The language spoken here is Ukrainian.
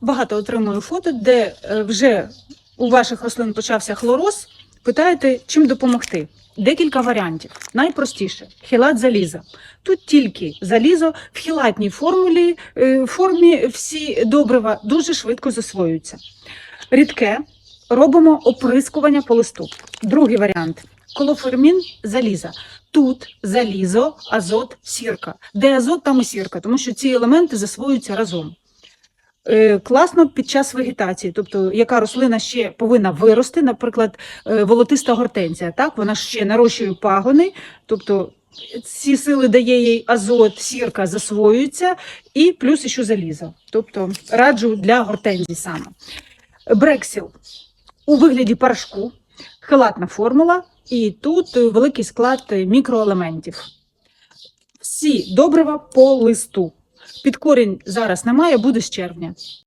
багато отримую фото, де е, вже у ваших рослин почався хлороз. Питаєте, чим допомогти? Декілька варіантів. Найпростіше хілат заліза. Тут тільки залізо в хілатній формулі, е, формі всі добрива дуже швидко засвоюються. Рідке робимо оприскування по листу. Другий варіант колофермін заліза. Тут залізо, азот, сірка. Де азот, там і сірка, тому що ці елементи засвоюються разом. Е, Класно під час вегетації, тобто яка рослина ще повинна вирости, наприклад, е, волотиста гортензія, так вона ще нарощує пагони, тобто ці сили дає їй азот, сірка засвоюється, і плюс ще залізо. Тобто раджу для гортензій саме. Брексіл у вигляді порошку, хелатна формула, і тут великий склад мікроелементів. Всі добрива по листу. Під корінь зараз немає, буде з червня.